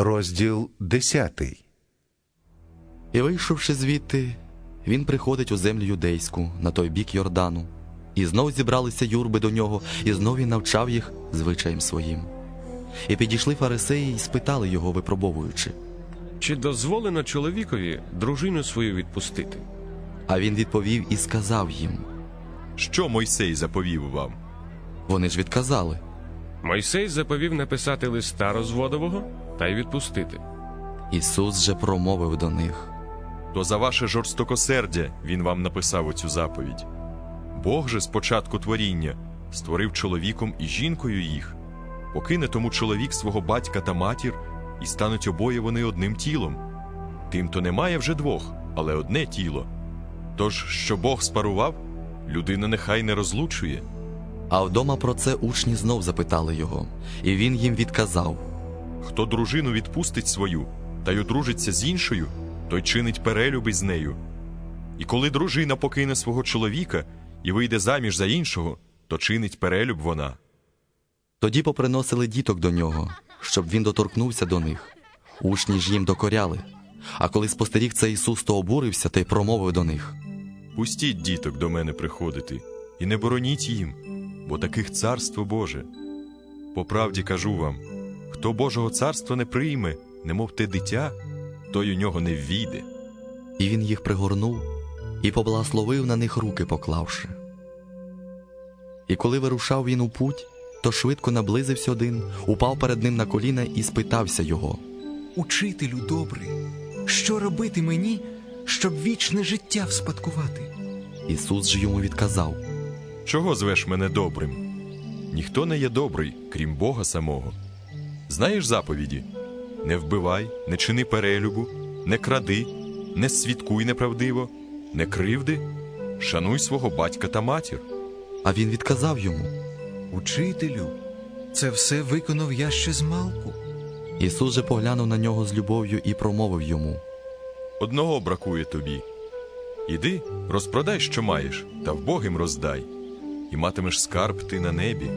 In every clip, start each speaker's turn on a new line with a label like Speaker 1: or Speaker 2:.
Speaker 1: Розділ 10.
Speaker 2: І вийшовши звідти, він приходить у землю юдейську на той бік Йордану. І знов зібралися юрби до нього, і знов він навчав їх звичаєм своїм. І підійшли фарисеї і спитали його, випробовуючи.
Speaker 3: Чи дозволено чоловікові дружину свою відпустити?
Speaker 2: А він відповів і сказав їм.
Speaker 4: Що Мойсей заповів вам?
Speaker 2: Вони ж відказали.
Speaker 3: Мойсей заповів написати листа розводового та й відпустити.
Speaker 2: Ісус же промовив до них.
Speaker 4: То за ваше жорстокосердя він вам написав оцю заповідь. Бог же з початку творіння створив чоловіком і жінкою їх, покине тому чоловік свого батька та матір, і стануть обоє вони одним тілом. Тим то немає вже двох, але одне тіло. Тож, що Бог спарував, людина нехай не розлучує.
Speaker 2: А вдома про це учні знов запитали його, і він їм відказав.
Speaker 4: Хто дружину відпустить свою та й одружиться з іншою, той чинить перелюби з нею. І коли дружина покине свого чоловіка і вийде заміж за іншого, то чинить перелюб вона.
Speaker 2: Тоді поприносили діток до нього, щоб він доторкнувся до них. Учні ж їм докоряли. А коли спостеріг це Ісус, то обурився та й промовив до них.
Speaker 4: Пустіть діток до мене приходити, і не бороніть їм, бо таких царство Боже. По правді кажу вам: хто Божого царства не прийме, немов те дитя, той у нього не ввійде.
Speaker 2: І він їх пригорнув і поблагословив на них руки поклавши. І коли вирушав він у путь, то швидко наблизився один, упав перед ним на коліна і спитався його.
Speaker 5: Учителю добрий, що робити мені, щоб вічне життя вспадкувати?
Speaker 2: Ісус же йому відказав.
Speaker 4: Чого звеш мене добрим? Ніхто не є добрий, крім Бога самого. Знаєш заповіді: не вбивай, не чини перелюбу, не кради, не свідкуй неправдиво, не кривди, шануй свого батька та матір.
Speaker 2: А він відказав йому.
Speaker 5: Учителю, це все виконав я ще з малку.
Speaker 2: Ісус же поглянув на нього з любов'ю і промовив йому.
Speaker 4: Одного бракує тобі. Іди, розпродай, що маєш, та вбогим роздай, і матимеш скарб ти на небі.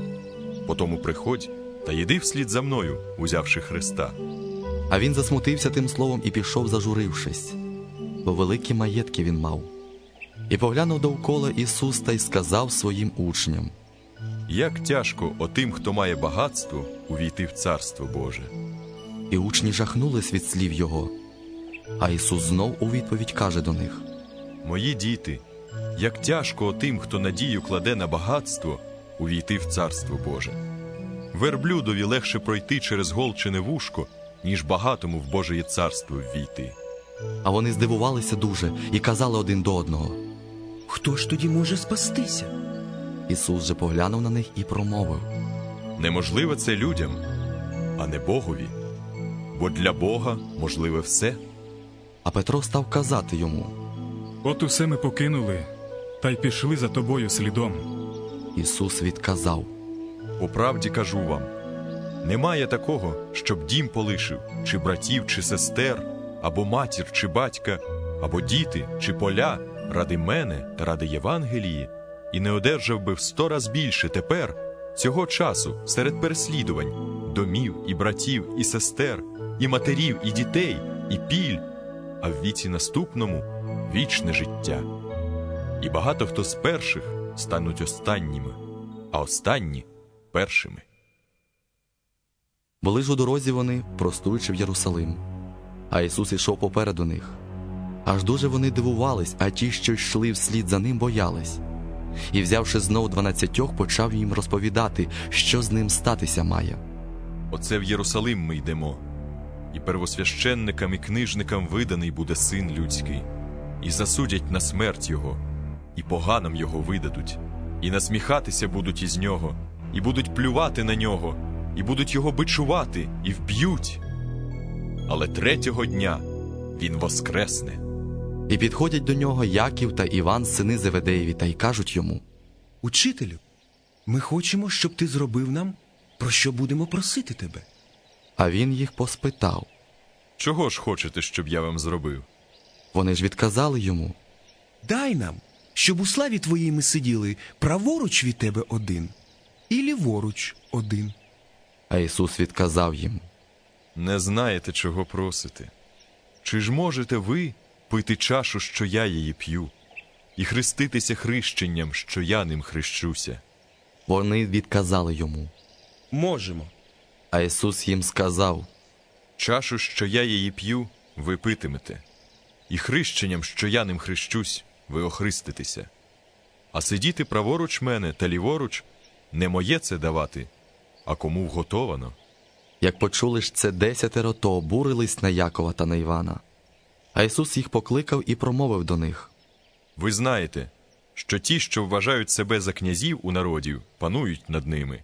Speaker 4: Потому приходь та йди вслід за мною, узявши Христа.
Speaker 2: А він засмутився тим словом і пішов, зажурившись, бо великі маєтки він мав. І поглянув довкола Ісус та й сказав своїм учням.
Speaker 4: Як тяжко отим, хто має багатство, увійти в Царство Боже.
Speaker 2: І учні жахнулись від слів Його. А Ісус знов у відповідь каже до них:
Speaker 4: Мої діти, як тяжко отим, хто надію кладе на багатство, увійти в Царство Боже. Верблюдові легше пройти через голчене вушко, ніж багатому в Божеє царство ввійти.
Speaker 2: А вони здивувалися дуже і казали один до одного.
Speaker 5: Хто ж тоді може спастися?
Speaker 2: Ісус же поглянув на них і промовив.
Speaker 4: Неможливо це людям, а не Богові. Бо для Бога можливе все.
Speaker 2: А Петро став казати йому.
Speaker 6: От усе ми покинули, та й пішли за тобою слідом.
Speaker 2: Ісус відказав.
Speaker 4: По правді кажу вам: немає такого, щоб дім полишив, чи братів, чи сестер, або матір, чи батька, або діти, чи поля ради мене та ради Євангелії, і не одержав би в сто раз більше тепер, цього часу, серед переслідувань, домів, і братів, і сестер, і матерів, і дітей, і піль, а в віці наступному вічне життя. І багато хто з перших стануть останніми, а останні першими.
Speaker 2: Були ж у дорозі вони, простуючи в Єрусалим. А Ісус ішов попереду них. Аж дуже вони дивувались, а ті, що йшли вслід за ним, боялись. І, взявши знов дванадцятьох, почав їм розповідати, що з ним статися має.
Speaker 4: Оце в Єрусалим ми йдемо, і первосвященникам і книжникам виданий буде син людський, і засудять на смерть його, і поганам його видадуть, і насміхатися будуть із нього, і будуть плювати на нього, і будуть його бичувати, і вб'ють. Але третього дня він воскресне.
Speaker 2: І підходять до нього Яків та Іван, сини Зеведеєві, та й кажуть йому.
Speaker 5: Учителю, ми хочемо, щоб ти зробив нам, про що будемо просити тебе.
Speaker 2: А він їх поспитав.
Speaker 4: Чого ж хочете, щоб я вам зробив?
Speaker 2: Вони ж відказали йому.
Speaker 5: Дай нам, щоб у славі твоїй ми сиділи праворуч від тебе один, і ліворуч один.
Speaker 2: А Ісус відказав їм.
Speaker 4: Не знаєте, чого просите. Чи ж можете ви пити чашу, що я її п'ю, і хреститися хрещенням, що я ним хрещуся?
Speaker 2: Вони відказали йому.
Speaker 3: Можемо.
Speaker 2: А Ісус їм сказав:
Speaker 4: Чашу, що я її п'ю, ви питимете, і хрещенням, що я ним хрещусь, ви охриститеся. А сидіти праворуч мене та ліворуч не моє це давати, а кому вготовано.
Speaker 2: Як почули ж це десятеро, то обурились на Якова та на Івана. А Ісус їх покликав і промовив до них.
Speaker 4: Ви знаєте, що ті, що вважають себе за князів у народів, панують над ними,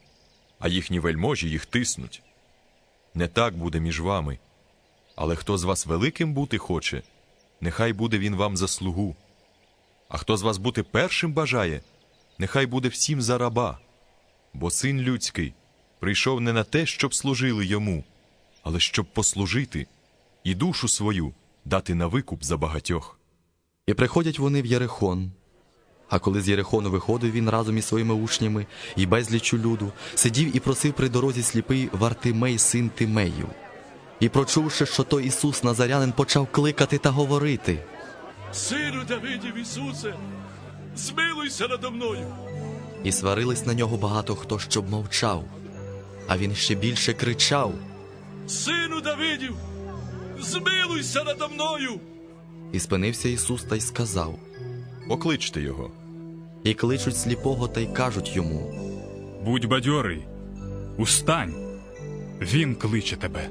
Speaker 4: а їхні вельможі їх тиснуть. Не так буде між вами. Але хто з вас великим бути хоче, нехай буде він вам за слугу. А хто з вас бути першим бажає, нехай буде всім за раба. Бо син людський прийшов не на те, щоб служили йому, але щоб послужити і душу свою дати на викуп за багатьох.
Speaker 2: І приходять вони в Єрихон. А коли з Єрихону виходив він разом із своїми учнями і безліччю люду, сидів і просив при дорозі сліпий Вартимей, син Тимеїв. І прочувши, що то Ісус Назарянин, почав кликати та говорити.
Speaker 7: Сину Давидів Ісусе, змилуйся надо мною.
Speaker 2: І сварились на нього багато хто, щоб мовчав. А він ще більше кричав.
Speaker 7: Сину Давидів, змилуйся надо мною.
Speaker 2: І спинився Ісус та й сказав.
Speaker 4: Покличте його.
Speaker 2: І кличуть сліпого та й кажуть йому.
Speaker 6: Будь бадьорий, устань. Він кличе тебе.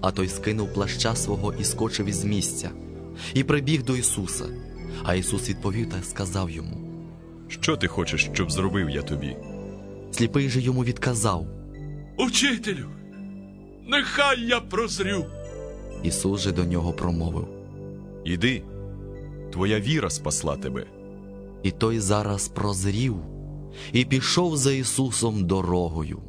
Speaker 2: А той скинув плаща свого і скочив із місця, і прибіг до Ісуса. А Ісус відповів та сказав йому.
Speaker 4: Що ти хочеш, щоб зробив я тобі?
Speaker 2: Сліпий же йому відказав.
Speaker 7: Учителю, нехай я прозрю.
Speaker 2: Ісус же до нього промовив.
Speaker 4: Іди, твоя віра спасла тебе.
Speaker 2: І той зараз прозрів і пішов за Ісусом дорогою.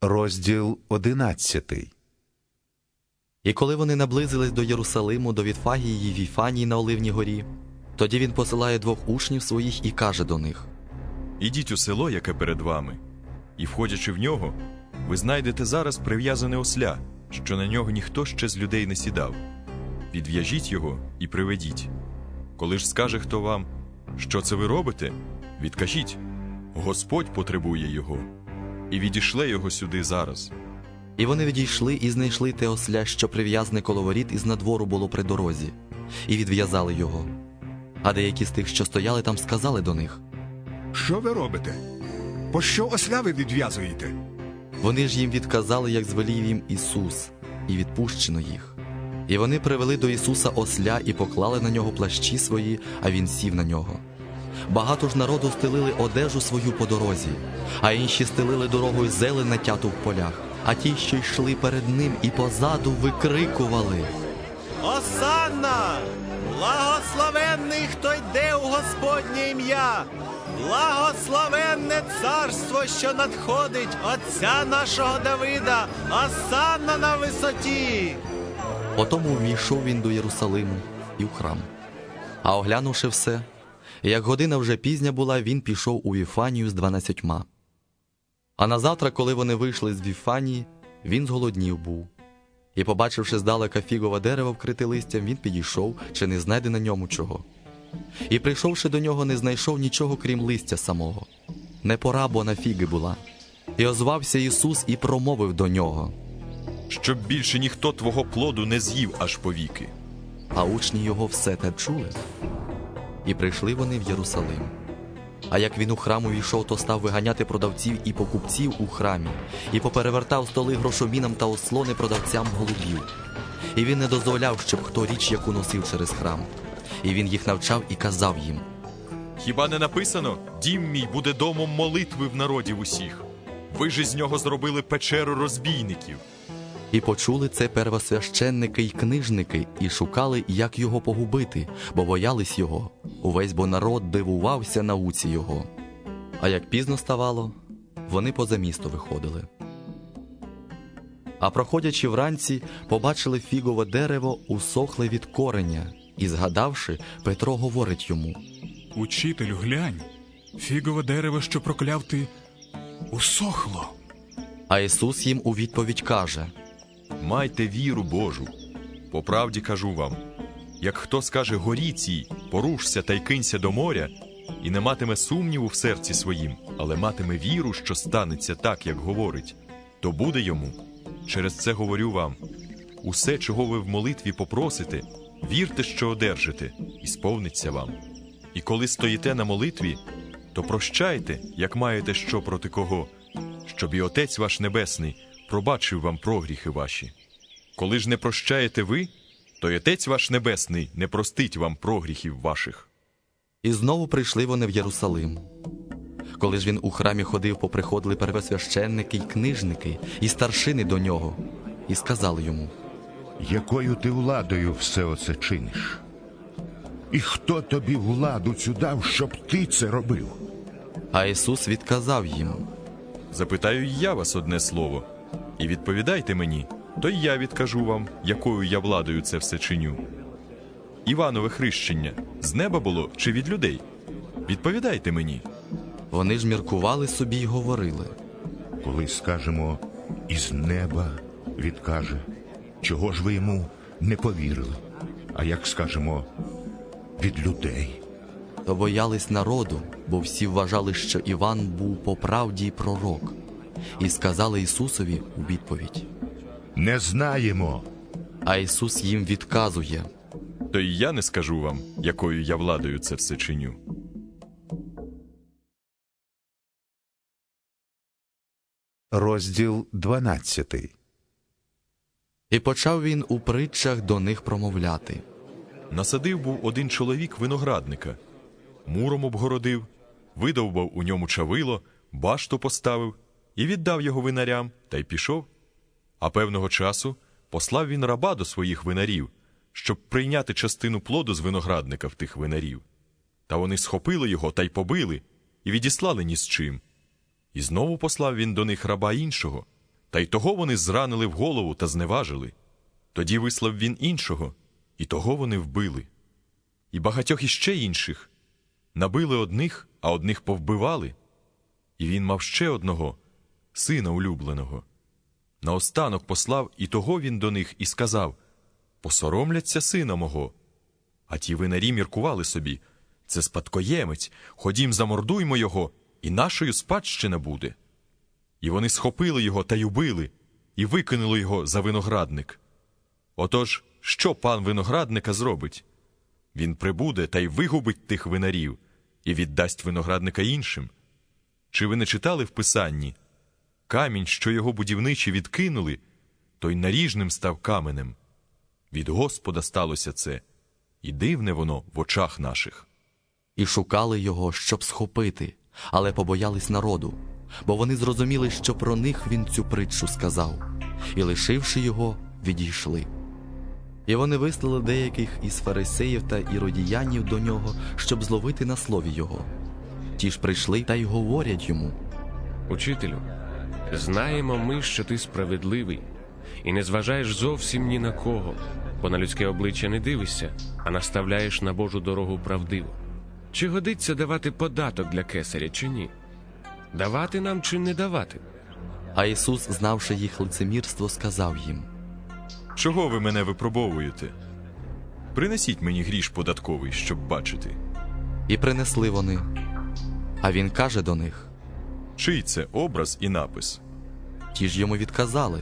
Speaker 1: Розділ одинадцятий.
Speaker 2: І коли вони наблизились до Єрусалиму, до Вітфагії й Віфанії на Оливній горі, тоді він посилає двох учнів своїх і каже до них:
Speaker 4: Ідіть у село, яке перед вами, і, входячи в нього, ви знайдете зараз прив'язане осля, що на нього ніхто ще з людей не сідав. Відв'яжіть його і приведіть. Коли ж скаже хто вам, що це ви робите, відкажіть Господь потребує його, і відішле його сюди зараз.
Speaker 2: І вони відійшли і знайшли те осля, що прив'язане коло воріт із надвору було при дорозі, і відв'язали його. А деякі з тих, що стояли там, сказали до них.
Speaker 8: Що ви робите? Пощо осля ви відв'язуєте?
Speaker 2: Вони ж їм відказали, як звелів їм Ісус, і відпущено їх. І вони привели до Ісуса осля і поклали на нього плащі свої, а він сів на нього. Багато ж народу стелили одежу свою по дорозі, а інші стелили дорогою зелень натяту в полях, а ті, що йшли перед ним і позаду, викрикували.
Speaker 9: Осанна! Благословенний, хто йде у Господнє ім'я! Благословенне царство, що надходить Отця нашого Давида, Осанна на висоті!
Speaker 2: Потому ввійшов він до Єрусалиму і в храм. А оглянувши все, як година вже пізня була, він пішов у Віфанію з дванадцятьма. А назавтра, коли вони вийшли з Віфанії, він зголоднів був. І, побачивши здалека фігове дерево вкрите листям, він підійшов, чи не знайде на ньому чого. І, прийшовши до нього, не знайшов нічого, крім листя самого. Не пора, бо на фіги була. І озвався Ісус і промовив до нього.
Speaker 4: Щоб більше ніхто твого плоду не з'їв аж повіки.
Speaker 2: А учні його все те чули. І прийшли вони в Єрусалим. А як він у храму війшов, то став виганяти продавців і покупців у храмі, і поперевертав столи грошовінам та ослони продавцям голубів. І він не дозволяв, щоб хто річ яку носив через храм. І він їх навчав і казав їм.
Speaker 4: Хіба не написано: Дім мій буде домом молитви в народів усіх. Ви ж із нього зробили печеру розбійників.
Speaker 2: І почули це первосвященники й книжники, і шукали, як його погубити, бо боялись його. Увесь бо народ дивувався науці його. А як пізно ставало, вони поза місто виходили. А проходячи вранці, побачили фігове дерево усохле від кореня, і, згадавши, Петро говорить йому:
Speaker 6: Учителю, глянь, фігове дерево, що прокляв ти,
Speaker 8: усохло.
Speaker 2: А Ісус їм у відповідь каже:
Speaker 4: Майте віру Божу. По правді кажу вам: як хто скаже горі цій, порушся та й кинься до моря, і не матиме сумніву в серці своїм, але матиме віру, що станеться так, як говорить, то буде йому. Через це говорю вам: усе, чого ви в молитві попросите, вірте, що одержите, і сповниться вам. І коли стоїте на молитві, то прощайте, як маєте що проти кого, щоб і Отець ваш Небесний пробачив вам прогріхи ваші. Коли ж не прощаєте ви, то й Отець ваш Небесний не простить вам прогріхів ваших.
Speaker 2: І знову прийшли вони в Єрусалим. Коли ж він у храмі ходив, поприходили первосвященники й книжники, і старшини до нього, і сказали йому:
Speaker 1: Якою ти владою все оце чиниш? І хто тобі владу цю дав, щоб ти це робив?
Speaker 2: А Ісус відказав їм:
Speaker 4: Запитаю я вас одне слово, і відповідайте мені, то й я відкажу вам, якою я владою це все чиню. Іванове хрещення з неба було чи від людей? Відповідайте мені.
Speaker 2: Вони ж міркували собі й говорили.
Speaker 1: Коли скажемо із неба, відкаже, чого ж ви йому не повірили? А як скажемо від людей?
Speaker 2: То боялись народу, бо всі вважали, що Іван був по правді пророк, і сказали Ісусові у відповідь.
Speaker 1: Не знаємо.
Speaker 2: А Ісус їм відказує.
Speaker 4: То й я не скажу вам, якою я владою це все чиню.
Speaker 1: Розділ 12.
Speaker 2: І почав він у притчах до них промовляти.
Speaker 4: Насадив був один чоловік виноградника, муром обгородив, видовбав у ньому чавило, башту поставив і віддав його винарям, та й пішов. А певного часу послав він раба до своїх винарів, щоб прийняти частину плоду з виноградника в тих винарів. Та вони схопили його та й побили, і відіслали ні з чим. І знову послав він до них раба іншого, та й того вони зранили в голову та зневажили. Тоді вислав він іншого, і того вони вбили. І багатьох іще інших набили одних, а одних повбивали. І він мав ще одного, сина улюбленого. Наостанок послав і того він до них і сказав Посоромляться сина мого. А ті винарі міркували собі це спадкоємець, ходім, замордуймо його, і нашою спадщина буде. І вони схопили його та й убили, і викинули його за виноградник. Отож, що пан виноградника зробить? Він прибуде та й вигубить тих винарів і віддасть виноградника іншим. Чи ви не читали в писанні? Камінь, що його будівничі відкинули, той наріжним став каменем. Від Господа сталося це, і дивне воно в очах наших.
Speaker 2: І шукали його, щоб схопити, але побоялись народу, бо вони зрозуміли, що про них він цю притчу сказав, і, лишивши його, відійшли. І вони вислали деяких із фарисеїв та іродіянів до нього, щоб зловити на слові його. Ті ж прийшли та й говорять йому.
Speaker 3: Учителю, знаємо ми, що ти справедливий, і не зважаєш зовсім ні на кого, бо на людське обличчя не дивишся, а наставляєш на Божу дорогу правдиво. Чи годиться давати податок для кесаря, чи ні? Давати нам чи не давати?
Speaker 2: А Ісус, знавши їх лицемірство, сказав їм:
Speaker 4: Чого ви мене випробовуєте? Принесіть мені гріш податковий, щоб бачити.
Speaker 2: І принесли вони. А він каже до них:
Speaker 4: Чий це образ і напис?
Speaker 2: ті ж йому відказали.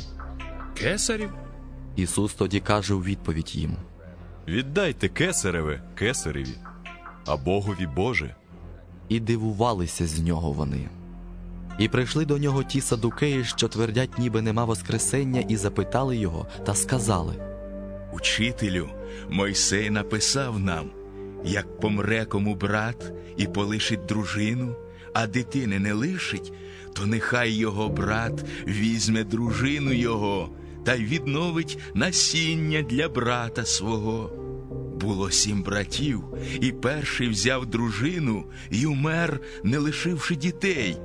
Speaker 3: Кесарів?
Speaker 2: Ісус тоді каже у відповідь їм:
Speaker 4: Віддайте кесареве кесареві, а Богові Боже.
Speaker 2: І дивувалися з нього вони. І прийшли до нього ті садукеї, що твердять, ніби нема Воскресення, і запитали його та сказали:
Speaker 10: Учителю, Мойсей написав нам, як помре кому брат і полишить дружину, а дитини не лишить, то нехай його брат візьме дружину його та й відновить насіння для брата свого. Було сім братів, і перший взяв дружину і умер, не лишивши дітей.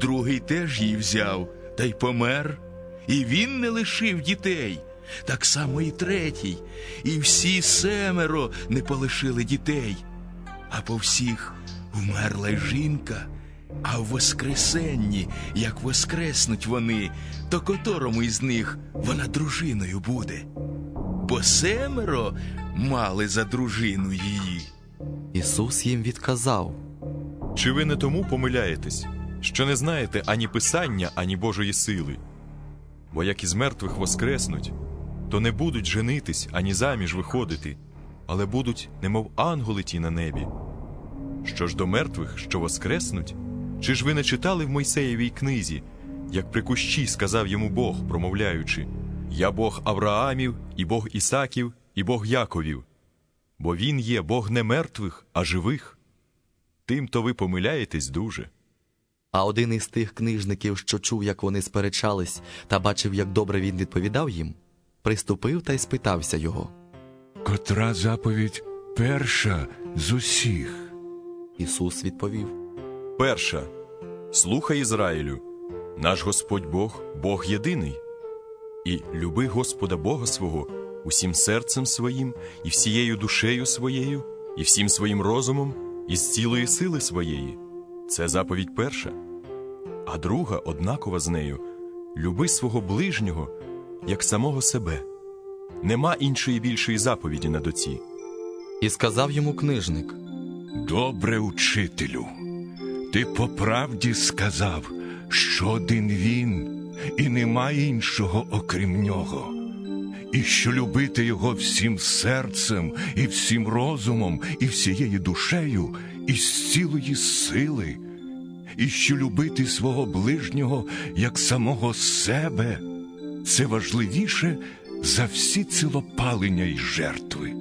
Speaker 10: Другий теж її взяв та й помер, і він не лишив дітей. Так само і третій, і всі семеро не полишили дітей, а по всіх вмерла й жінка, А в Воскресенні, як воскреснуть вони, то которому із них вона дружиною буде? Бо семеро мали за дружину її.
Speaker 2: Ісус їм відказав.
Speaker 4: Чи ви не тому помиляєтесь, що не знаєте ані Писання, ані Божої сили? Бо як із мертвих воскреснуть, то не будуть женитись ані заміж виходити, але будуть, немов ангели ті на небі. Що ж до мертвих, що воскреснуть, чи ж ви не читали в Мойсеєвій книзі, як при кущі сказав йому Бог, промовляючи: Я Бог Авраамів, і Бог Ісаків, і Бог Яковів, бо Він є Бог не мертвих, а живих. Тим то ви помиляєтесь дуже.
Speaker 2: А один із тих книжників, що чув, як вони сперечались, та бачив, як добре він відповідав їм, приступив та й спитався його.
Speaker 8: Котра заповідь перша з усіх.
Speaker 2: Ісус відповів.
Speaker 4: Перша. Слухай Ізраїлю, наш Господь Бог, Бог єдиний. І люби Господа Бога свого усім серцем своїм, і всією душею своєю, і всім своїм розумом, і з цілої сили своєї. Це заповідь перша. А друга, однакова з нею, люби свого ближнього, як самого себе. Нема іншої більшої заповіді на доці.
Speaker 2: І сказав йому книжник.
Speaker 8: Добре, учителю. Ти по правді сказав, що один він, і нема іншого окрім нього. І що любити його всім серцем, і всім розумом, і всією душею, і з цілої сили, і що любити свого ближнього як самого себе, це важливіше за всі цілопалення й жертви.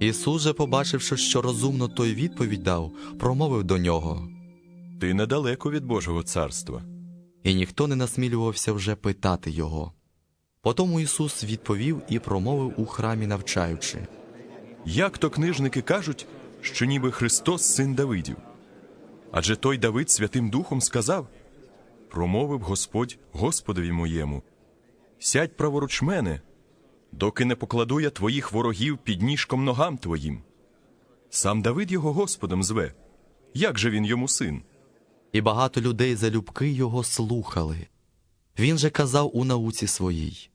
Speaker 2: Ісус же, побачивши, що розумно той відповідь дав, промовив до нього.
Speaker 4: Ти недалеко від Божого царства.
Speaker 2: І ніхто не насмілювався вже питати його. Потому Ісус відповів і промовив у храмі, навчаючи.
Speaker 4: Як то книжники кажуть, що ніби Христос син Давидів? Адже той Давид Святим Духом сказав: промовив Господь Господові моєму: Сядь праворуч мене, доки не покладу я твоїх ворогів під ніжком ногам твоїм. Сам Давид його Господом зве. Як же він йому син?
Speaker 2: І багато людей залюбки його слухали. Він же казав у науці своїй.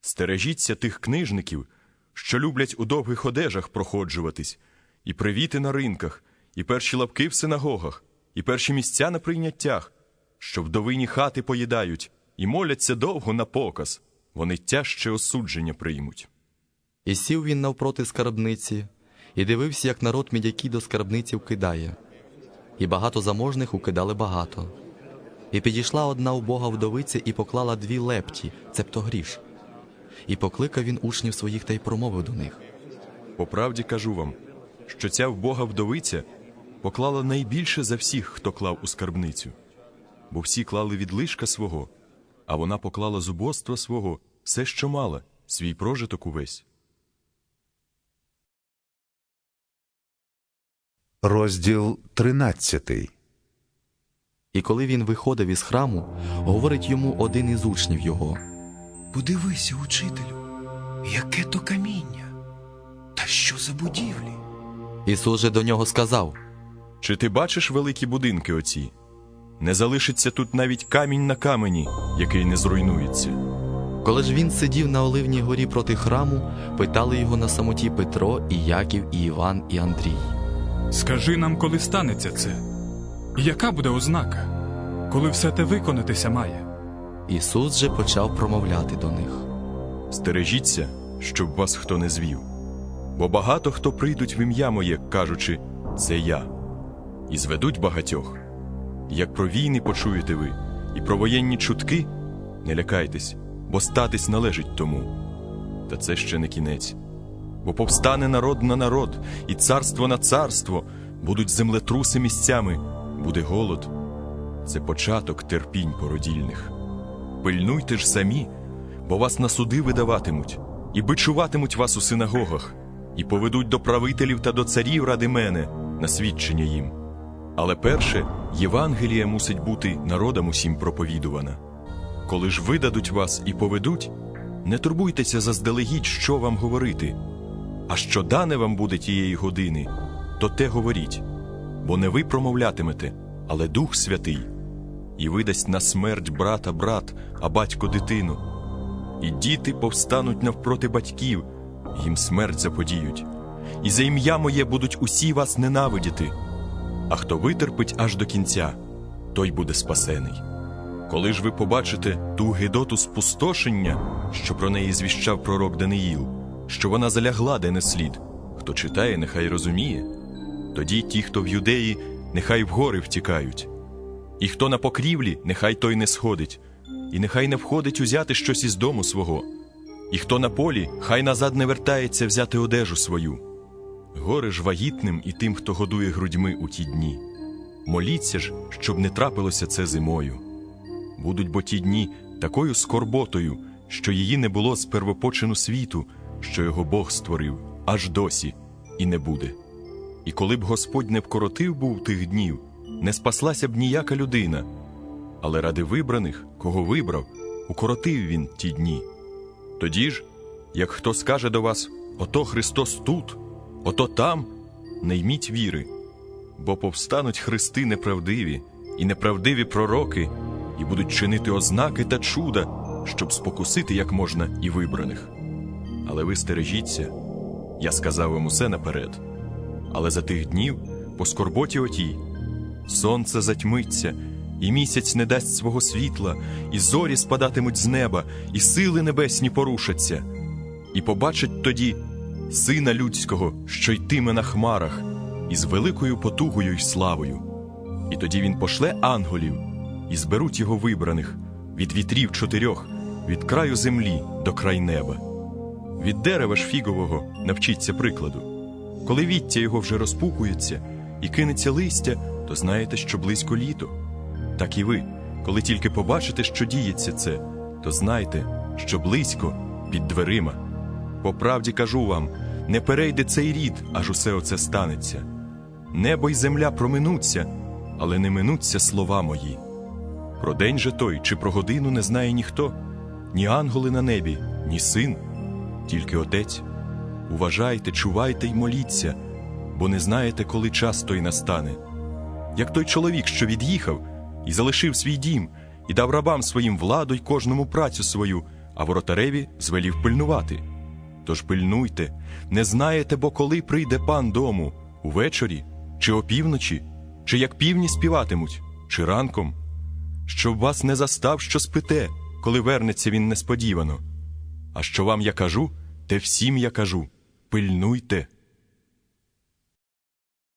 Speaker 4: Стережіться тих книжників, що люблять у довгих одежах проходжуватись, і привіти на ринках, і перші лапки в синагогах, і перші місця на прийняттях, що вдовині хати поїдають, і моляться довго на показ, вони тяжче осудження приймуть.
Speaker 2: І сів він навпроти скарбниці, і дивився, як народ мідяки до скарбниці вкидає. І багато заможних укидали багато. І підійшла одна убога вдовиця і поклала дві лепті, цебто гріш. І покликав він учнів своїх та й промовив до них.
Speaker 4: По правді кажу вам, що ця вбога вдовиця поклала найбільше за всіх, хто клав у скарбницю, бо всі клали від лишка свого, а вона поклала з убоства свого все, що мала, свій прожиток увесь.
Speaker 11: Розділ 13.
Speaker 2: І коли він виходив із храму, говорить йому один із учнів його.
Speaker 5: Подивися, учителю, яке то каміння, та що за будівлі?
Speaker 2: Ісус же до нього сказав:
Speaker 4: Чи ти бачиш великі будинки оці? Не залишиться тут навіть камінь на камені, який не зруйнується.
Speaker 2: Коли ж він сидів на Оливній горі проти храму, питали його на самоті Петро, і Яків, і Іван, і Андрій.
Speaker 6: Скажи нам, коли станеться це? І яка буде ознака, коли все те виконатися має?
Speaker 2: Ісус же почав промовляти до них.
Speaker 4: Стережіться, щоб вас хто не звів. Бо багато хто прийдуть в ім'я моє, кажучи, це я, і зведуть багатьох. Як про війни почуєте ви, і про воєнні чутки, не лякайтесь, бо статись належить тому. Та це ще не кінець. Бо повстане народ на народ, і царство на царство, будуть землетруси місцями, буде голод. Це початок терпінь породільних. Пильнуйте ж самі, бо вас на суди видаватимуть, і бичуватимуть вас у синагогах, і поведуть до правителів та до царів ради мене на свідчення їм. Але перше, Євангелія мусить бути народам усім проповідувана. Коли ж видадуть вас і поведуть, не турбуйтеся заздалегідь, що вам говорити. А що дане вам буде тієї години, то те говоріть, бо не ви промовлятимете, але Дух Святий, і видасть на смерть брата брат, а батько дитину. І діти повстануть навпроти батьків, їм смерть заподіють. І за ім'я моє будуть усі вас ненавидіти. А хто витерпить аж до кінця, той буде спасений. Коли ж ви побачите ту гидоту спустошення, що про неї звіщав пророк Даниїл, що вона залягла де не слід, хто читає, нехай розуміє. Тоді ті, хто в юдеї, нехай в гори втікають. І хто на покрівлі, нехай той не сходить, і нехай не входить узяти щось із дому свого. І хто на полі, хай назад не вертається взяти одежу свою. Горе ж вагітним і тим, хто годує грудьми у ті дні. Моліться ж, щоб не трапилося це зимою. Будуть бо ті дні такою скорботою, що її не було з первопочину світу, що його Бог створив, аж досі, і не буде. І коли б Господь не вкоротив був тих днів, не спаслася б ніяка людина. Але ради вибраних, кого вибрав, укоротив він ті дні. Тоді ж, як хто скаже до вас, ото Христос тут, ото там, не йміть віри, бо повстануть христи неправдиві і неправдиві пророки, і будуть чинити ознаки та чуда, щоб спокусити як можна і вибраних. Але ви стережіться, я сказав вам усе наперед. Але за тих днів, по скорботі отій, сонце затьмиться, і місяць не дасть свого світла, і зорі спадатимуть з неба, і сили небесні порушаться, і побачать тоді сина людського, що йтиме на хмарах, із великою потугою й славою. І тоді він пошле ангелів, і зберуть його вибраних від вітрів чотирьох, від краю землі до край неба. Від дерева ж фігового навчіться прикладу. Коли віття його вже розпукується і кинеться листя, то знаєте, що близько літо. Так і ви, коли тільки побачите, що діється це, то знайте, що близько під дверима. По правді кажу вам, не перейде цей рід, аж усе оце станеться. Небо й земля проминуться, але не минуться слова мої. Про день же той чи про годину не знає ніхто, ні ангели на небі, ні син, тільки отець. Уважайте, чувайте й моліться, бо не знаєте, коли час той настане. Як той чоловік, що від'їхав і залишив свій дім, і дав рабам своїм владу й кожному працю свою, а воротареві звелів пильнувати. Тож пильнуйте, не знаєте, бо коли прийде пан дому, увечері, чи опівночі, чи як півні співатимуть, чи ранком, щоб вас не застав, що спите, коли вернеться він несподівано. А що вам я кажу, те всім я кажу пильнуйте.